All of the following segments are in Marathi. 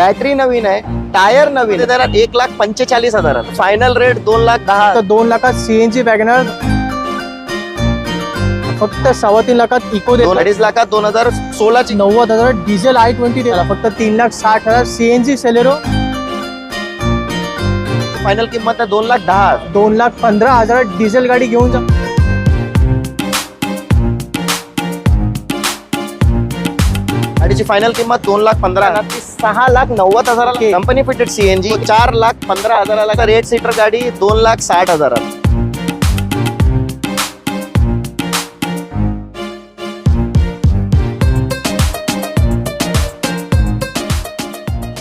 बॅटरी नवीन आहे टायर नवीन आहे. एक लाख पंचेचाळीस हजार फायनल रेट दोन लाख दहा. तर दोन लाखात सीएनजी वॅगनर फक्त सव्वा तीन लाखात इको दोन देतो अडीच लाखात दोन हजार सोळाची. नव्वद हजार डिझेल आय ट्वेंटी देला फक्त तीन लाख साठ हजार सीएनजी सेलेरो फायनल किंमत आहे दोन लाख दहा. दोन लाख पंधरा हजार डिझेल गाडी घेऊन जा. गाडीची फायनल किंमत दोन लाख पंधरा हजार. ती सहा लाख नव्वद हजाराला कंपनी फिटेड सीएनजी चार लाख पंधरा हजाराला एट सीटर गाडी दोन लाख साठ हजाराला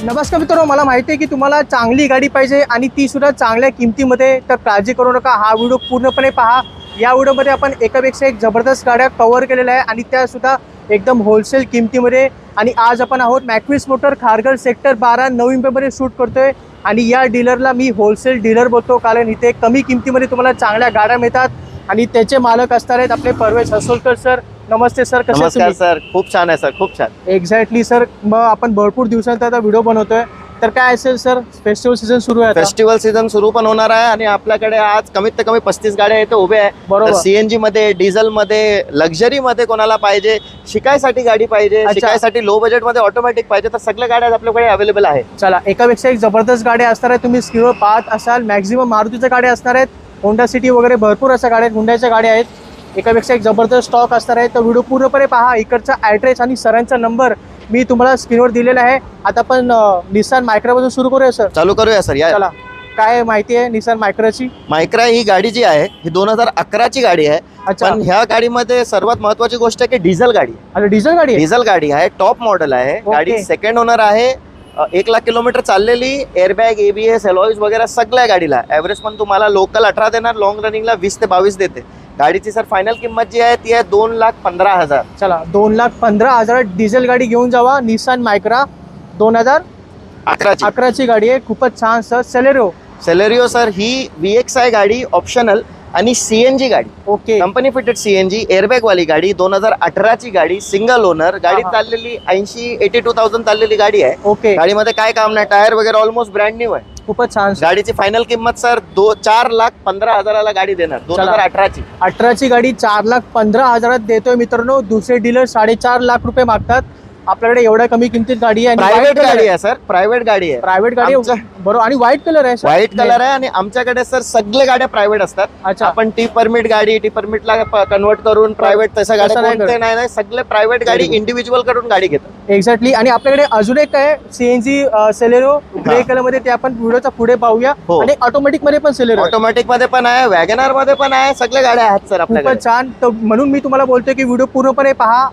नमस्कार मित्रांनो मला माहिती आहे की तुम्हाला चांगली गाडी पाहिजे आणि ती सुद्धा चांगल्या किमतीमध्ये. तर काळजी करू नका. हा व्हिडिओ पूर्णपणे पहा. या व्हिडिओमध्ये आपण एकापेक्षा एक जबरदस्त गाड्या कव्हर केलेल्या आहे आणि त्यासुद्धा एकदम होलसेल किमतीमध्ये. आणि आज आपण आहोत मॅक्विस मोटर खारघर सेक्टर बारा नवी मुंबईमध्ये शूट करतोय. आणि या डीलरला मी होलसेल डीलर बोलतो. कारण इथे कमी किमतीमध्ये तुम्हाला चांगल्या गाड्या मिळतात. आणि त्याचे मालक असणार आहेत आपले परवेश हसोलकर सर नमस्ते सर कसे सर खूप छान आहे सर खूप छान. एक्झॅक्टली सर मग आपण भरपूर दिवसांचा आता व्हिडिओ बनवतोय. तर काय असेल सर? फेस्टिवल सीझन सुरू आहे आता. फेस्टिवल सीझन सुरू पण होणार आहे आणि आपल्याकडे आज कमीत ते कमी पस्तीस गाड्या इथे उभे आहे. बरोबर. सीएनजी मध्ये डिझेल मध्ये लक्झरी मध्ये कोणाला पाहिजे शिकायसाठी गाडी पाहिजे अच्छा. शिकायसाठी लो बजेटमध्ये ऑटोमॅटिक पाहिजे तर सगळ्या गाड्या आपल्याकडे अवेलेबल आहे चला एकापेक्षा एक जबरदस्त गाड्या असणार आहेत तुम्ही स्क्रीनवर पाहत असाल मॅक्झिमम मारुतीच्या गाड्या असणार आहेत. होंडा सिटी वगैरे भरपूर अशा गाड्या आहेत हुंडाच्या गाड्या आहेत. एकापेक्षा एक जबरदस्त स्टॉक असणार आहे. तर व्हिडिओ पूर्णपणे पहा इकडचा ॲड्रेस आणि सरांचा नंबर मी तुम्हाला स्क्रीनवर दिलेला आहे. आता आपण निसान मायक्रापासून सुरू करूया सर चालू करूया सर या चला. काय माहिती आहे निसान मायक्राची मायक्रा ही गाडी जी आहे ही दोन हजार अकराची गाडी आहे. अच्छा. पण ह्या गाडीमध्ये सर्वात महत्वाची गोष्ट आहे की डिझेल गाडी डिझेल गाडी डिझेल गाडी आहे टॉप मॉडेल आहे. गाडी सेकंड ओनर आहे. एक लाख किलोमीटर चाललेली एअरबॅग एबीएस एलॉईज वगैरे सगळ्या गाडीला. ॲव्हरेज पण तुम्हाला लोकल अठरा देणार लॉंग रनिंगला वीस ते बावीस देते. गाडीची सर फायनल किंमत जी आहे ती आहे दोन लाख पंधरा हजार. चला दोन लाख पंधरा हजार डिझेल गाडी घेऊन जावा. निसान मायक्रा दोन हजार अकराची. अकराची गाडी आहे. खूपच छान सर. सेलेरो सेलेरिओ सर ही व्ही एक्स आहे गाडी ऑप्शनल आणि सीएनजी गाडी. Okay company fitted CNG airbag वाली गाडी दोन हजार अठराची गाडी सिंगल ओनर गाडी. चाललेली ऐंशी एटी टू थाउजंड चाललेली गाडी आहे. ओके गाडीमध्ये काय काम नाही टायर वगैरे ऑलमोस्ट ब्रँड न्यू आहे. खूपच छान गाडीची फायनल किंमत सर दो चार लाख पंधरा हजाराला गाडी देणार दोन. हजार अठराची. अठराची गाडी चार लाख पंधरा हजारात देतोय मित्रांनो. दुसरे डीलर साडेचार लाख रुपये मागतात. आपल्याकडे एवढ्या कमी किमतीत गाडी आहे प्रायव्हेट गाडी आहे. सर प्रायव्हेट गाडी आहे. प्रायव्हेट गाडी बरोबर. आणि व्हाईट कलर आहे. व्हाईट कलर आहे आणि आमच्याकडे सर सगळे गाड्या प्रायव्हेट असतात. अच्छा. आपण टी परमिट गाडी टी परमिटला कन्वर्ट करून प्रायव्हेट तसं गाड्या तसं नाही नाही सगळे प्रायव्हेट गाडी. इंडिव्हिज्युअल करून गाडी घेतात. एक्झॅक्टली आणि आपल्याकडे अजून एक आहे सीएनजी सेलेरो ग्रे. कलरमध्ये ते आपण व्हिडिओचा पुढे पाहूया. हो. आणि ऑटोमॅटिकमध्ये पण सेलेरो ऑटोमॅटिकमध्ये पण आहे वॅगनारमध्ये पण आहे सगळ्या गाड्या आहेत सर आपल्याकडे. छान. म्हणून मी तुम्हाला बोलतोय की व्हिडिओ पूर्णपणे पहा.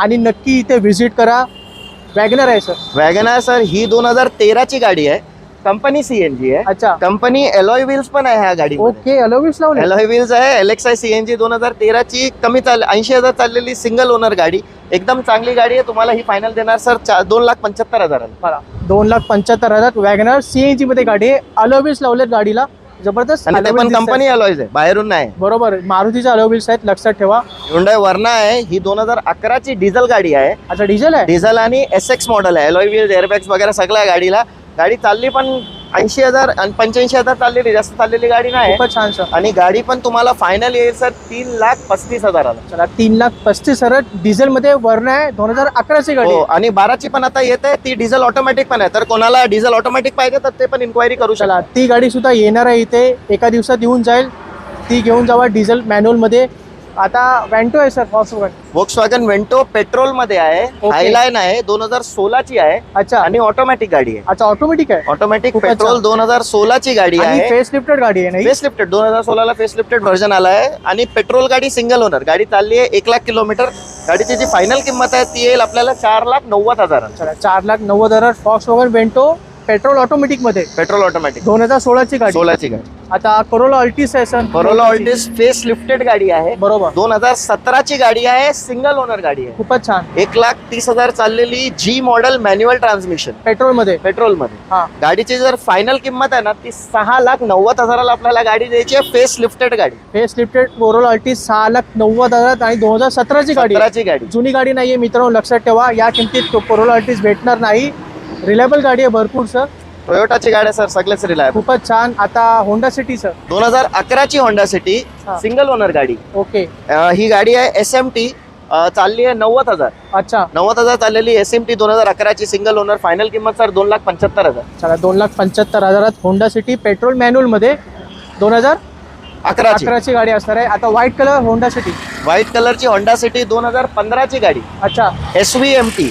आणि नक्की इथे व्हिजिट करा. वॅगनर आहे सर वॅगनार सर ही दोन हजार तेराची गाडी आहे. कंपनी सीएनजी आहे. अच्छा. कंपनी एलॉय व्हील्स पण आहे ह्या गाडी ओके अलोविस लावले एलॉय व्हील्स आहे एलेक्साय सीएनजी दोन हजार तेराची कमी चाल ऐंशी हजार चाललेली सिंगल ओनर गाडी. एकदम चांगली गाडी आहे. तुम्हाला ही फायनल देणार सर चा- दोन लाख पंच्याहत्तर हजाराला. बघा दोन लाख पंच्याहत्तर हजार वॅगनर सीएनजी मध्ये गाडी आहे. अलोविस लावलेत गाडीला. जबरदस्त. आणि ते alloy पण wheels कंपनी एलॉयज आहे बाहेरून नाही. आहेत. बरोबर. मारुतीच्या अलोविल्स आहेत लक्षात ठेवा. हुंडाय वर्ना आहे ही दोन हजार अकराची डिझेल गाडी आहे. अच्छा डिझेल आहे? डिझेल आणि एस एक्स मॉडेल आहे एलॉय व्हील्स एअरबॅग्स वगैरे सगळ्या गाडीला. गाडी चालली पण ऐंशी हजार आणि पंच्याऐंशी हजार चाललेली जास्त चाललेली गाडी नाही. खूपच छान सर आणि गाडी पण तुम्हाला फायनल येईल सर तीन लाख पस्तीस हजाराला. चला तीन लाख पस्तीस हजार डिझेल मध्ये वर्ण आहे दोन हजार अकराची गाडी हो आहे. आणि बाराची पण आता येत आहे ती डिझेल ऑटोमॅटिक पण आहे. तर कोणाला डिझेल ऑटोमॅटिक पाहिजे तर ते पण इन्क्वायरी करू शकता चला ती गाडी सुद्धा येणार आहे इथे एका दिवसात येऊन जाईल. ती घेऊन जावा डिझेल मॅन्युअलमध्ये. आता वॅन्टो आहे sir Volkswagen Volkswagen Vento पेट्रोलमध्ये आहे. हायलाईन आहे दोन हजार सोळाची आहे अच्छा. आणि ऑटोमॅटिक गाडी आहे. अच्छा ऑटोमॅटिक आहे? Automatic petrol. दोन हजार सोळाची गाडी आणि आहे. फेस लिफ्टेड गाडी आहे नाही? फेस लिफ्टेड दोन हजार सोळाला फेस लिफ्टेड व्हर्जन आला आहे. आणि पेट्रोल गाडी सिंगल ओनर गाडी चालली आहे एक लाख किलोमीटर. गाडीची जी फायनल किंमत आहे ती येईल आपल्याला चार लाख नव्वद हजार. चार लाख नव्वद हजार फॉक्स वगन वेंटो पेट्रोल ऑटोमॅटिकमध्ये. पेट्रोल ऑटोमॅटिक दोन हजार सोळाची गाडी. सोळाची गाडी. आता करोला अल्टिस आहे sir Corolla Altis face lifted गाडी आहे. बरोबर. दोन हजार सतराची गाडी आहे सिंगल ओनर गाडी आहे. खूपच छान. एक लाख तीस हजार चाललेली जी मॉडेल मॅन्युअल ट्रान्समिशन पेट्रोलमध्ये पेट्रोलमध्ये हा. गाडीची जर फायनल किंमत आहे ना ती सहा लाख नव्वद हजाराला आपल्याला गाडी द्यायची आहे फेस लिफ्टेड गाडी. फेस लिफ्टेड कोरोला अल्टिस सहा लाख नव्वद हजार आणि दोन हजार सतराची गाडी. सतराची गाडी. जुनी गाडी नाहीये मित्रांनो लक्षात ठेवा या किमतीत कोरोला अल्टिस भेटणार नाही. रिलायबल गाडी आहे भरपूर सर टोयोटाची गाड्या सर सगळेच रिलायबल खूपच छान. आता होंडा सिटी सर दोन हजार अकराची होंडा सिटी हा. सिंगल ओनर गाडी. ओके अं, ही गाडी आहे एस एम टी चालली आहे नव्वद हजार. अच्छा. नव्वद हजार चाललेली एस एम टी दोन हजार अकराची सिंगल ओनर फायनल किंमत सर दोन लाख पंच्याहत्तर हजार. चला दोन लाख पंच्याहत्तर हजारात होंडा सिटी पेट्रोल मॅन्युअलमध्ये दोन हजार अकराची अकराची गाडी असणार आहे. आता white colour Honda City white कलरची होंडा सिटी दोन हजार पंधराची गाडी. अच्छा. S V M T.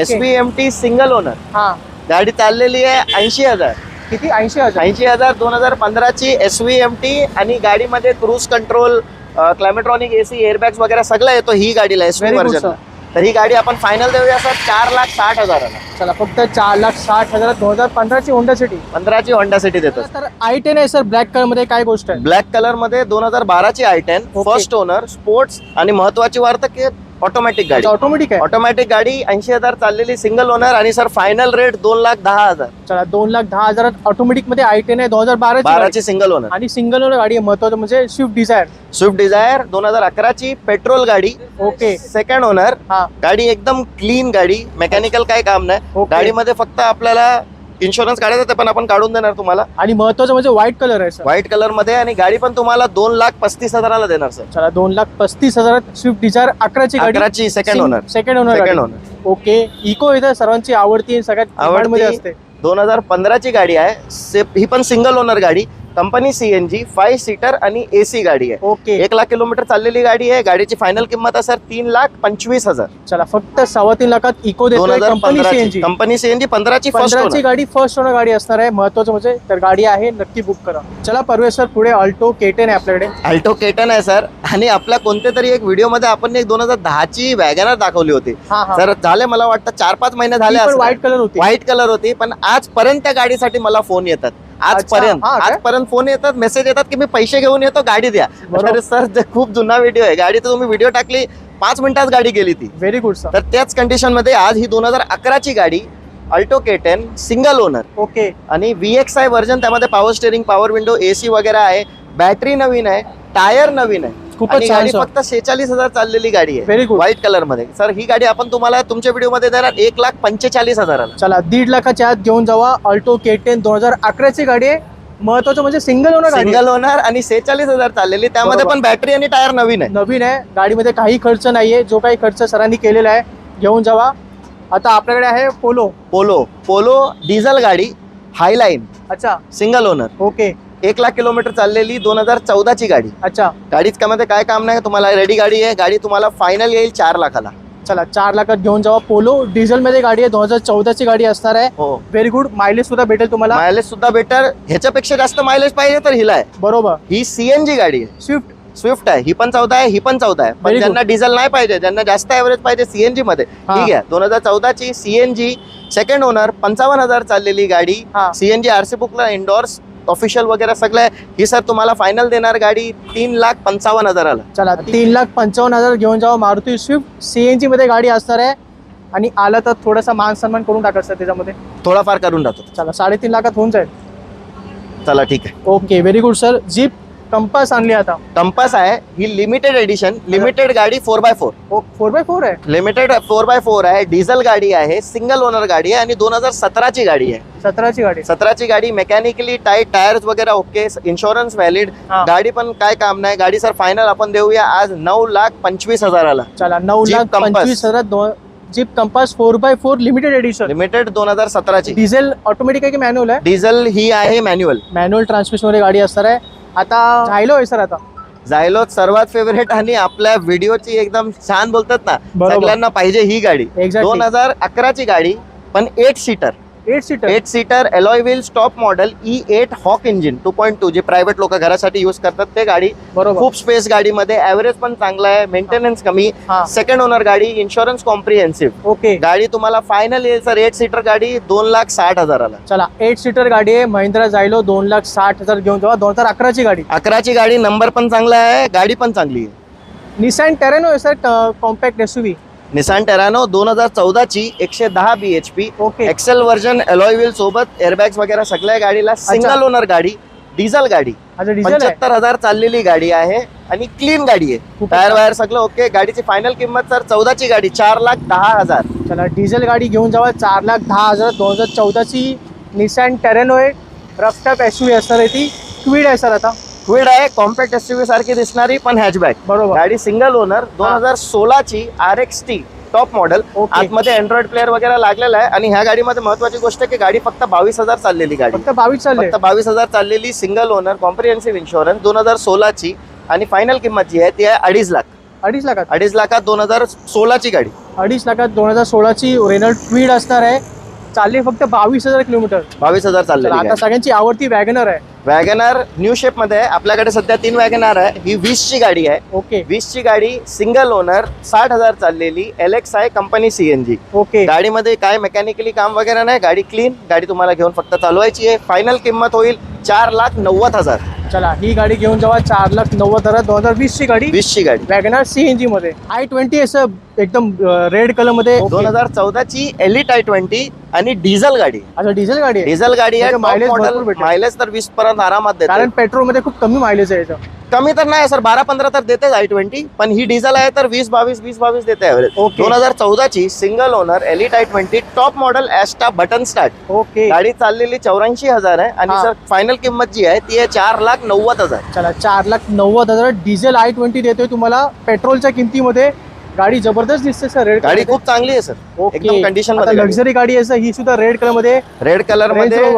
S V M T single owner हा. गाडी चाललेली आहे ऐंशी हजार. किती? ऐंशी हजार. ऐंशी हजार दोन हजार पंधराची एस व्ही एम टी आणि गाडीमध्ये cruise control climatronic AC airbags वगैरे सगळं येतो ही गाडीला एस व्ही व्हर्जन तर ही गाडी आपण फायनल देऊया सर चार लाख साठ हजाराला. चला फक्त चार लाख साठ हजारात दोन हजार पंधराची होंडा सिटी पंधराची होंडा सिटी देतो. तर आय टेन आहे सर ब्लॅक कलरमध्ये काय गोष्ट आहे? ब्लॅक कलरमध्ये दोन हजार बाराची I ten. First owner sports आणि महत्वाची वार्ता की ऑटोमॅटिक गाडी. ऑटोमॅटिक आहे. ऑटोमॅटिक गाडी ऐंशी हजार चाललेली सिंगल ओनर आणि सर फायनल रेट दोन लाख दहा हजार. चला दोन लाख दहा हजारात ऑटोमॅटिकमध्ये आय टेन आहे दोन हजार बाराची गाडी. बाराची सिंगल ओनर आणि सिंगल ओनर गाडी आहे महत्वाचं म्हणजे स्विफ्ट डिझायर स्विफ्ट डिझायर दोन हजार अकराची पेट्रोल गाडी. ओके सेकंड ओनर हा. गाडी एकदम क्लीन गाडी. मेकॅनिकल काय काम नाही. गाडीमध्ये फक्त आपल्याला इन्शुरन्स काढायचं ते पण आपण काढून देणार तुम्हाला. आणि महत्वाचं म्हणजे व्हाईट कलर आहे सर व्हाईट कलरमध्ये आणि गाडी पण तुम्हाला दोन लाख पस्तीस हजाराला देणार सर चला दोन लाख पस्तीस हजारात स्विफ्ट डिझायर अकराची गाडी. अकराची second owner second owner second owner okay Eeco इथं सर्वांची आवडती सगळ्यात आवडती. मध्ये असते. दोन हजार पंधराची गाडी आहे. से- ही पण सिंगल ओनर गाडी. कंपनी सीएनजी फाईव्ह सीटर आणि एसी गाडी आहे. ओके. एक लाख किलोमीटर चाललेली गाडी आहे. गाडीची फायनल किंमत आहे सर तीन लाख पंचवीस हजार. चला फक्त सव्वा तीन लाखात इको दोन हजार सीएनजी कंपनी सीएनजी पंधराची फर्स्ट पंधराची गाडी फर्स्ट ओनर गाडी असणार आहे. महत्वाचं म्हणजे तर गाडी आहे नक्की बुक करा. चला परवेश सर पुढे ऑल्टो केटेन आहे आपल्याकडे. अल्टो केटन आहे सर. आणि आपल्या कोणत्या तरी एक व्हिडिओमध्ये आपण एक दोन हजार दहाची वॅगनर दाखवली होती. तर झाले मला वाटतं चार पाच महिने झाले व्हाईट व्हाईट कलर होती. व्हाईट कलर होती पण आजपर्यंत त्या गाडीसाठी मला फोन येतात. आजपर्यंत हा काय? आजपर्यंत फोन येतात मेसेज येतात की मी पैसे घेऊन येतो गाडी द्या. बरोबर. अरे सर ते खूप जुना व्हिडिओ आहे. गाडी तर तुम्ही व्हिडिओ टाकली पाच मिनिटात गाडी गेली ती. व्हेरी गुड सर तर त्याच कंडिशनमध्ये आज ही दोन हजार अकराची गाडी Alto K ten single owner okay आणि व्ही एक्स आय व्हर्जन त्यामध्ये power steering power window AC वगैरे आहे. बॅटरी नवीन आहे. टायर नवीन आहे. खूपच छान फक्त शेचाळीस हजार चाललेली गाडी आहे. व्हेरी गुड व्हाईट कलरमध्ये. सर ही गाडी आपण तुम्हाला तुमच्या व्हिडिओमध्ये देणार. एक लाख पंचेचाळीस हजाराला. चला दीड लाखाच्या आत घेऊन जावा. ऑल्टो केटेन दोन हजार अकराची गाडी आहे. महत्वाचं म्हणजे सिंगल ओनर गाडी. सिंगल ओनर आणि सेहेचाळीस हजार चाललेली. त्यामध्ये बरोबर. पण बॅटरी आणि टायर नवीन आहे. नवीन आहे. गाडीमध्ये काही खर्च नाहीये. जो काही खर्च सरांनी केलेला आहे घेऊन जावा. आता आपल्याकडे आहे पोलो पोलो पोलो डिझेल गाडी हायलाईन अच्छा. सिंगल ओनर ओके एक लाख किलोमीटर चाललेली दोन हजार चौदाची गाडी. अच्छा. गाडीच मध्ये काय काम नाही तुम्हाला रेडी गाडी आहे गाडी तुम्हाला फायनल येईल चार लाखाला. चला चार लाखात घेऊन जावा. पोलो डिझेल मध्ये गाडी आहे दोन हजार चौदाची गाडी असणार आहे. हो. व्हेरी गुड मायलेज सुद्धा भेटेल तुम्हाला. मायलेज सुद्धा बेटर ह्याच्यापेक्षा जास्त मायलेज पाहिजे तर हिला आहे. बरोबर. ही सीएनजी गाडी आहे. स्विफ्ट स्विफ्ट आहे. ही पण चौदा आहे ही पण चौदा आहे. Very पण good. ज्यांना डिझेल नाही पाहिजे ज्यांना जास्त ॲव्हरेज पाहिजे सीएनजी मध्ये हा. ठीक आहे. दोन हजार चौदाची सीएनजी सेकंड ओनर पंचावन्न हजार चाललेली गाडी. हा. सीएनजी आरसी बुकला इंडोर्स ऑफिशियल वगैरे सगळं आहे. ही सर तुम्हाला फायनल देणार गाडी तीन लाख पंचावन्न हजाराला. चला तीन लाख पंचावन्न हजार घेऊन जावा मारुती स्विफ्ट सीएनजी मध्ये गाडी असणार आहे. आणि आला तर थोडासा मान सन्मान करून टाकायचं त्याच्यामध्ये. थोडाफार करून टाकतो. चला साडेतीन लाखात होऊन जाईल. चला ठीक आहे. Okay very good sir Jeep Compass आणली आता. कंपास आहे. ही लिमिटेड एडिशन लिमिटेड गाडी four by four four by four आहे? लिमिटेड फोर बाय फोर आहे. डिझेल गाडी आहे. सिंगल ओनर गाडी आहे. आणि दोन हज़ार सतराची गाडी आहे. सतराची गाडी. सतराची गाडी मेकॅनिकली टाईट टायर्स वगैरे ओके इन्शुरन्स व्हॅलिड हा. गाडी पण काय काम नाही. गाडी सर फायनल आपण देऊया आज नऊ लाख पंचवीस हजाराला. चला नऊ लाख पंचवीस हज़ार Jeep Compass four by four limited edition limited दोन हज़ार सतराची. डिझेल ऑटोमॅटिक आहे की मॅन्युअल आहे? डिझेल ही आहे मॅन्युअल मॅन्युअल ट्रान्समिशन मध्ये गाडी असणार आहे. आता आहे सर आता. जायलो सर्वात फेवरेट आणि आपल्या व्हिडिओची एकदम छान बोलतात ना बरोबर. सगळ्यांना पाहिजे ही गाडी. दोन हजार अकराची गाडी पण eight seater eight seater eight seater alloy wheel top model E eight hawk engine two point two जे प्रायव्हेट लोक घरासाठी युज करतात ते गाडी बरोबर. खूप स्पेस गाडीमध्ये ॲव्हरेज पण चांगला आहे मेंटेनन्स कमी. सेकंड ओनर गाडी इन्शुरन्स कॉम्प्रिहेन्सिव्ह ओके गाडी तुम्हाला फायनल येईल सर एट सीटर गाडी दोन लाख साठ हजाराला. चला एट सीटर गाडी आहे महिंद्रा जायलो दोन लाख साठ हजार घेऊन जावा दोन हजार अकराची गाडी. अकराची गाडी नंबर पण चांगला आहे गाडी पण चांगली आहे. निसॅन टेरेनो आहे sir compact S Nissan Terrano दोन हजार चौदाची एकशे दहा B H P okay XL version wheel सोबत एअरबॅग्स वगैरे सगळ्या गाडीला सिंगल ओनर गाडी डिझेल गाडी. पंच्याहत्तर हजार चाललेली गाडी आहे आणि क्लीन गाडी आहे. टायर. वायर सगळं ओके गाडीची फायनल किंमत सर चौदाची गाडी चार लाख दहा हजार. चला डिझेल गाडी घेऊन जावा चार लाख दहा हजार. दोन हजार चौदाची निसॅन टेरेनो आहे. रफटप एस यू असणार आहे ती. क्वीड आहे सर आता. क्विड आहे कॉम्पॅक्ट एस सारखी दिसणारी पण हॅचबॅक बरोबर. गाडी सिंगल ओनर दोन हजार सोळाची R X T top model. आतमध्ये अँड्रॉइड प्लेअर वगैरे लागलेला आहे आणि ह्या गाडीमध्ये महत्वाची गोष्ट आहे की गाडी फक्त बावीस हजार चाललेली गाडी. फक्त बावीस चालले फक्त बावीस हजार चाललेली सिंगल ओनर कॉम्प्रिहेन्सिव्ह इन्शुरन्स दोन हजार सोळाची आणि फायनल किंमत जी आहे ती आहे अडीच लाख. अडीच लाखात. अडीच लाखात दोन हजार सोळाची गाडी. अडीच लाखात दोन हजार सोळाची रेनॉल्ड क्वीड असणार आहे. चालली फक्त बावीस हजार किलोमीटर. बावीस हजार चला, चाललेली आता सगळ्यांची आवडती वॅगनर आहे. वॅगनार न्यू शेपमध्ये आहे. आपल्याकडे सध्या तीन वॅगनार आहे. ही वीस ची गाडी आहे. ओके वीस ची गाडी सिंगल ओनर साठ हजार चाललेली एल एक्स आहे कंपनी सीएनजी ओके गाडीमध्ये काय मेकॅनिकली काम वगैरे नाही. गाडी क्लीन गाडी तुम्हाला घेऊन फक्त चालवायची आहे. फायनल किंमत होईल चार लाख नव्वद हजार. चला ही गाडी घेऊन जावा. चार लाख नव्वद हजार. दोन हजार वीस ची गाडी वीस ची गाडी. वॅगनार सीएनजी मध्ये. आय ट्वेंटी असं एकदम रेड कलरमध्ये. दोन हजार चौदाची एलिट आय ट्वेंटी आणि डिझेल गाडी. अच्छा डिझेल गाडी डिझेल गाडी आहे. मायलेज तर वीस पर्यंत आरामात देते. कारण पेट्रोलमध्ये खूप कमी मायलेज आहे याचं कमी तर नाही सर बारा पंधरा तर देतेच आय ट्वेंटी पण ही डिझेल आहे तर वीस बावीस वीस बावीस देते ऍव्हरेज Okay. दोन हजार चौदाची single owner elite I twenty top model Asta button start okay गाडी चाललेली चौऱ्याऐंशी हजार आहे. आणि हा. सर फायनल किंमत जी आहे ती आहे चार लाख नव्वद हजार. चला चार लाख नव्वद हजार डिझेल आय ट्वेंटी देतोय तुम्हाला. पेट्रोलच्या किमतीमध्ये गाडी जबरदस्त दिसते सर रेड गाडी खूप चांगली आहे सर. एकदम कंडिशनमध्ये लक्झरी गाडी आहे sir. ही सुद्धा रेड कलरमध्ये रेड कलरमध्ये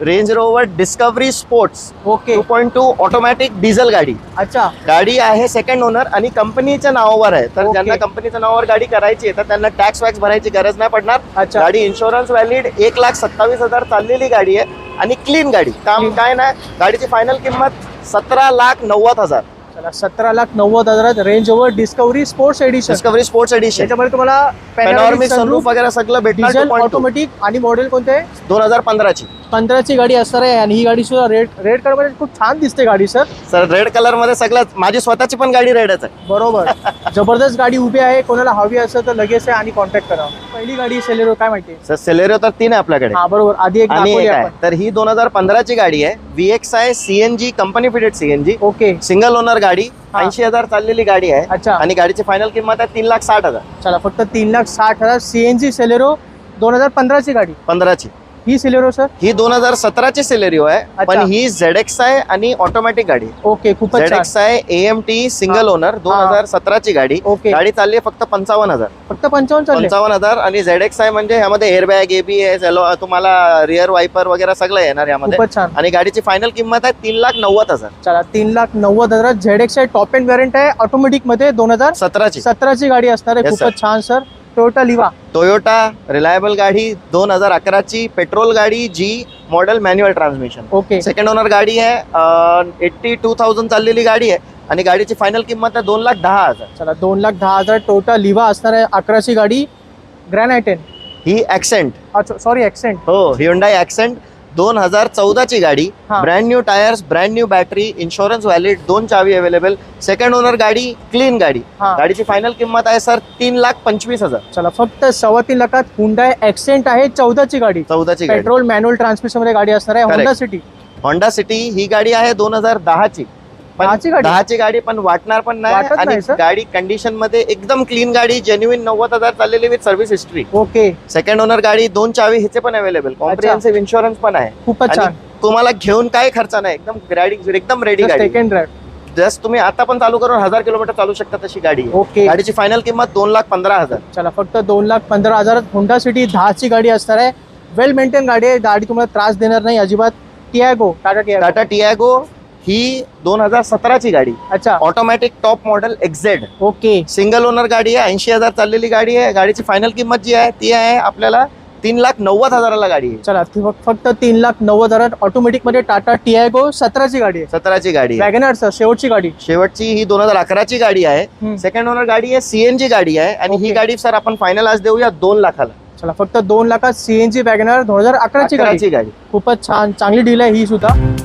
Range Rover Discovery sports okay two point two automatic diesel गाडी. अच्छा. गाडी आहे सेकंड ओनर आणि कंपनीच्या नावावर आहे. तर. ज्यांना कंपनीच्या नावावर गाडी करायची आहे तर त्यांना टॅक्स वॅक्स भरायची गरज नाही पडणार. अच्छा. गाडी इन्शुरन्स व्हॅलिड एक लाख सत्तावीस हजार चाललेली गाडी आहे आणि क्लीन गाडी. काम. काय नाही गाडीची फायनल किंमत सतरा लाख नव्वद हजार. चला सतरा लाख नव्वद हजारात Range Rover Discovery sports edition Discovery sports edition याच्यामध्ये तुम्हाला पॅनॉर्मिक सनरूफ वगैरे सगळं भेटणार ऑटोमॅटिक आणि मॉडेल कोणते? आहे दोन हजार पंधराची. पंधराची गाडी असणार आहे आणि ही गाडी सुद्धा रेड रेड कलरमध्ये खूप छान दिसते गाडी सर सर रेड कलरमध्ये सगळं माझी स्वतःची पण गाडी रेडच आहे. बरोबर. जबरदस्त गाडी उभी आहे कोणाला हवी असेल तर लगेच आहे आणि कॉन्टॅक्ट करा. पहिली गाडी सेलेरो काय माहिती? सर सेलेरिओ तर तीन आहे आपल्याकडे. हा बरोबर. आधी एक आणि दाखवली एक आहे आपण. तर ही दोन हजार पंधराची गाडी आहे. व्ही एक्स आहे CNG company fitted CNG okay. Single owner गाडी. हा. ऐंशी हजार चाललेली गाडी आहे. अच्छा. आणि गाडीची फायनल किंमत आहे तीन लाख साठ हजार. चला फक्त तीन लाख साठ हजार सीएनजी सेलेरो दोन हजार पंधराची गाडी. पंधराची. ही सेलेरो सर? ही दोन हजार सतराची सेलेरिओ आहे पण. ही झेड एक्स आहे आणि ऑटोमॅटिक गाडी. ओके खूपच झेड छान एक्स आहे एम टी सिंगल. ओनर दोन. हजार सतराची गाडी. ओके. गाडी चालली आहे फक्त पंचावन्न हजार. फक्त पंचावन्न चालले पंचावन्न हजार आणि झेड एक्स आहे म्हणजे ह्यामध्ये एअरबॅग एबीएस तुम्हाला रिअर वायपर वगैरे सगळं येणार यामध्ये. आणि गाडीची फायनल किंमत आहे तीन लाख नव्वद हजार. चला तीन लाख नव्वद हजार. झेड एक्स आहे टॉप एंड व्हेरियंट आहे ऑटोमॅटिकमध्ये दोन हजार सतराची. सतराची गाडी असणार आहे. खूपच छान sir. Toyota Liva Toyota reliable गाडी दोन हजार अकराची पेट्रोल गाडी G model manual transmission okay second owner गाडी आहे एट्टी टू थाउजंड चाललेली गाडी आहे आणि गाडीची फायनल किंमत आहे दोन लाख दहा हजार। चला दोन लाख दहा हजार टोयोटा लिवा असणार आहे अकराची गाडी ग्रॅन आयटेन ही ऍक्सेंट अच्छा सॉरी ऍक्सेंट हो हिंडाई ऍक्सेंट दोन हजार चौदाची गाडी हा. Brand new tyres brand new battery insurance valid दोन चावी अवेलेबल सेकंड ओनर गाडी क्लीन गाडी. हा. गाडीची फायनल किंमत आहे सर तीन लाख पंचवीस हजार. चला फक्त सव्वा तीन लाखात हुंडाय ऍक्सेंट आहे चौदाची गाडी. चौदाची गाडी. पेट्रोल मॅन्युअल ट्रान्समिशनमध्ये गाडी असणार आहे Correct. Honda City Honda City ही गाडी आहे दोन हजार दहाची. पण दहाची गाडी? दहाची गाडी पण वाटणार पण नाही वाटत आणि नाही, sir. गाडी कंडिशनमध्ये एकदम क्लीन गाडी जेन्युइन नव्वद हजार चाललेली with service history okay. Second owner गाडी दोन चावी ह्याचे पण अवेलेबल कॉम्प्रिहेन्सिव्ह इन्शुरन्स पण आहे. खूपच आणि छान. तुम्हाला घेऊन काय खर्च नाही. एकदम गाडी एकदम रेडी गाडी. सेकंड ड्राईव्ह जस्ट तुम्ही आता पण चालू करून हजार किलोमीटर चालू शकता तशी गाडी आहे. ओके. गाडीची फायनल किंमत दोन लाख पंधरा हजार. चला फक्त दोन लाख पंधरा हजारात होंडा सिटी दहाची गाडी असणार आहे. वेल मेंटेन गाडी आहे. गाडी तुम्हाला त्रास देणार नाही अजिबात. Tiago Tata Tiago Tata Tiago ही दोन हजार सतराची गाडी. अच्छा. Automatic top model X Z okay. Single owner गाडी आहे ऐंशी हजार चाललेली गाडी आहे. गाडीची फायनल किंमत जी आहे ती आहे आपल्याला तीन लाख नव्वद हजाराला गाडी आहे. चला ती फक- फक्त तीन लाख नव्वद हजारात ऑटोमॅटिकमध्ये टाटा टियागो सतराची गाडी आहे. सतराची गाडी आहे. वॅगनार सर शेवटची गाडी. शेवटची ही दोन हजार अकराची गाडी आहे. हम्म. सेकंड ओनर गाडी आहे सीएनजी गाडी आहे. आणि ही Okay. गाडी सर आपण फायनल आज देऊया दोन लाखाला. चला फक्त दोन लाखात सीएनजी वॅगनार दोन हजार अकराची गाडी अकराची गाडी. खूपच छान चांगली डील आहे ही सुद्धा.